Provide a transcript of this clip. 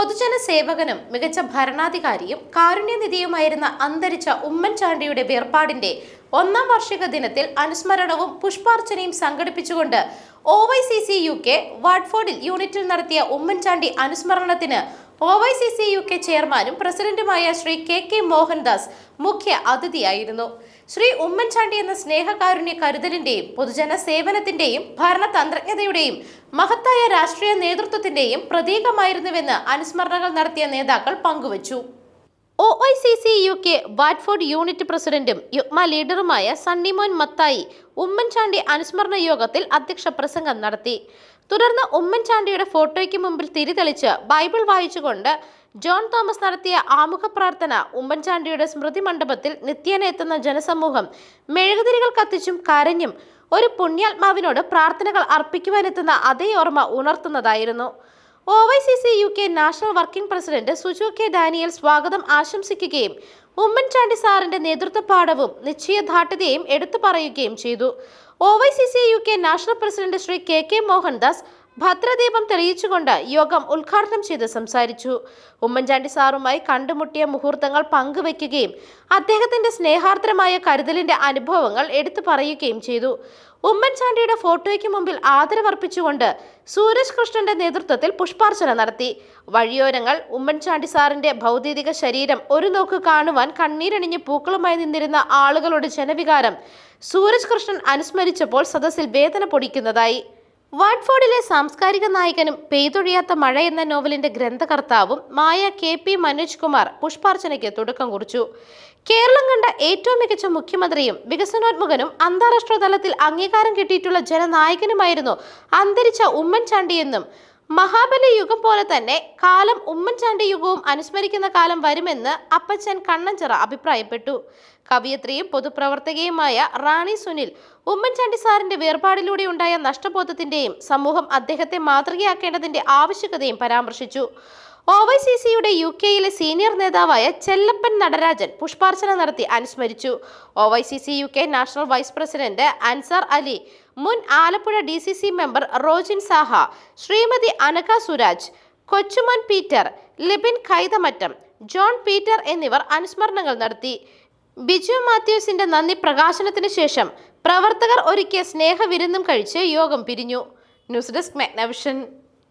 പൊതുജന സേവകനും മികച്ച ഭരണാധികാരിയും കാരുണ്യനിധിയുമായിരുന്ന അന്തരിച്ച ഉമ്മൻചാണ്ടിയുടെ വേർപാടിന്റെ ഒന്നാം വാർഷിക ദിനത്തിൽ അനുസ്മരണവും പുഷ്പാർച്ചനയും സംഘടിപ്പിച്ചുകൊണ്ട് O Y C C U K വാട്ട്ഫോർഡിൽ യൂണിറ്റിൽ നടത്തിയ Oommen Chandy അനുസ്മരണത്തിന് O Y C C U K ചെയർമാനും പ്രസിഡന്റുമായ ശ്രീ കെ കെ മോഹൻദാസ് മുഖ്യ അതിഥിയായിരുന്നു. ശ്രീ ഉമ്മൻചാണ്ടി എന്ന സ്നേഹകാരുണ്യ കരുതലിന്റെയും പൊതുജന സേവനത്തിന്റെയും ഭരണതന്ത്രജ്ഞതയുടെയും മഹത്തായ രാഷ്ട്രീയ നേതൃത്വത്തിന്റെയും പ്രതീകമായിരുന്നുവെന്ന് അനുസ്മരണകൾ നടത്തിയ നേതാക്കൾ പങ്കുവച്ചു. O I C C U K Watford unit പ്രസിഡന്റും യുഗ്മ ലീഡറുമായ സണ്ണിമോൻ മത്തായി ഉമ്മൻചാണ്ടി അനുസ്മരണ യോഗത്തിൽ അധ്യക്ഷ പ്രസംഗം നടത്തി. തുടർന്ന് ഉമ്മൻചാണ്ടിയുടെ ഫോട്ടോയ്ക്ക് മുമ്പിൽ തിരിതെളിച്ച് ബൈബിൾ വായിച്ചുകൊണ്ട് ജോൺ തോമസ് നടത്തിയ ആമുഖ പ്രാർത്ഥന ഉമ്മൻചാണ്ടിയുടെ സ്മൃതി മണ്ഡപത്തിൽ നിത്യേന എത്തുന്ന ജനസമൂഹം മെഴുകുതിരികൾ കത്തിച്ചും കരഞ്ഞും ഒരു പുണ്യാത്മാവിനോട് പ്രാർത്ഥനകൾ അർപ്പിക്കുവാനെത്തുന്ന അതേ ഓർമ്മ ഉണർത്തുന്നതായിരുന്നു. O Y C C U K national working president Suju K Daniel സ്വാഗതം ആശംസിക്കുകയും ഉമ്മൻചാണ്ടി സാറിന്റെ നേതൃത്വ പാഠവും നിശ്ചയദാർഢ്യതയും എടുത്തു പറയുകയും ചെയ്തു. O Y C C U K national president Shri K K Mohandas ഭദ്രദീപം തെളിയിച്ചുകൊണ്ട് യോഗം ഉദ്ഘാടനം ചെയ്ത് സംസാരിച്ചു. ഉമ്മൻചാണ്ടി സാറുമായി കണ്ടുമുട്ടിയ മുഹൂർത്തങ്ങൾ പങ്കുവയ്ക്കുകയും അദ്ദേഹത്തിന്റെ സ്നേഹാർദ്രമായ കരുതലിന്റെ അനുഭവങ്ങൾ എടുത്തു പറയുകയും ചെയ്തു. ഉമ്മൻചാണ്ടിയുടെ ഫോട്ടോയ്ക്ക് മുമ്പിൽ ആദരവർപ്പിച്ചുകൊണ്ട് സൂരജ് കൃഷ്ണന്റെ നേതൃത്വത്തിൽ പുഷ്പാർച്ചന നടത്തി. വഴിയോരങ്ങൾ ഉമ്മൻചാണ്ടി സാറിന്റെ ഭൗതിക ശരീരം ഒരു നോക്ക് കാണുവാൻ കണ്ണീരണിഞ്ഞ് പൂക്കളുമായി നിന്നിരുന്ന ആളുകളുടെ ജനവികാരം സൂരജ് കൃഷ്ണൻ അനുസ്മരിച്ചപ്പോൾ സദസ്സിൽ വേദന പൊടിക്കുന്നതായി. വാട്ട്ഫോർഡിലെ സാംസ്കാരിക നായകനും പെയ്തൊഴിയാത്ത മഴ എന്ന നോവലിന്റെ ഗ്രന്ഥകർത്താവും മായ കെ പി മനോജ് കുമാർ പുഷ്പാർച്ചനയ്ക്ക് തുടക്കം കുറിച്ചു. കേരളം കണ്ട ഏറ്റവും മികച്ച മുഖ്യമന്ത്രിയും വികസനോത്മുഖനും അന്താരാഷ്ട്ര തലത്തിൽ അംഗീകാരം കിട്ടിയിട്ടുള്ള ജനനായകനുമായിരുന്നു അന്തരിച്ച ഉമ്മൻചാണ്ടിയെന്നും മഹാബലി യുഗം പോലെ തന്നെ കാലം ഉമ്മൻചാണ്ടി യുഗവും അനുസ്മരിക്കുന്ന കാലം വരുമെന്ന് അപ്പച്ചൻ കണ്ണഞ്ചിറ അഭിപ്രായപ്പെട്ടു. കവിയത്രിയും പൊതുപ്രവർത്തകയുമായ റാണി സുനിൽ ഉമ്മൻചാണ്ടി സാറിന്റെ വേർപാടിലൂടെ ഉണ്ടായ നഷ്ടബോധത്തിന്റെയും സമൂഹം അദ്ദേഹത്തെ മാതൃകയാക്കേണ്ടതിന്റെ ആവശ്യകതയും പരാമർശിച്ചു. ഒ വൈ സി സിയുടെ യു കെയിലെ സീനിയർ നേതാവായ ചെല്ലപ്പൻ നടരാജൻ പുഷ്പാർച്ചന നടത്തി. അനുസ്മരിച്ചു O Y C C U K national vice president Ansar Ali മുൻ Alappuzha D C C member Rojin Saha Shrimati Anaka Suraj Kochumon Peter Libin Kaithamattam John Peter എന്നിവർ അനുസ്മരണങ്ങൾ നടത്തി. ബിജു മാത്യൂസിന്റെ നന്ദി പ്രകാശനത്തിന് ശേഷം പ്രവർത്തകർ ഒരുക്കിയ സ്നേഹവിരുന്നും കഴിച്ച് യോഗം പിരിഞ്ഞു. News desk Magnavision.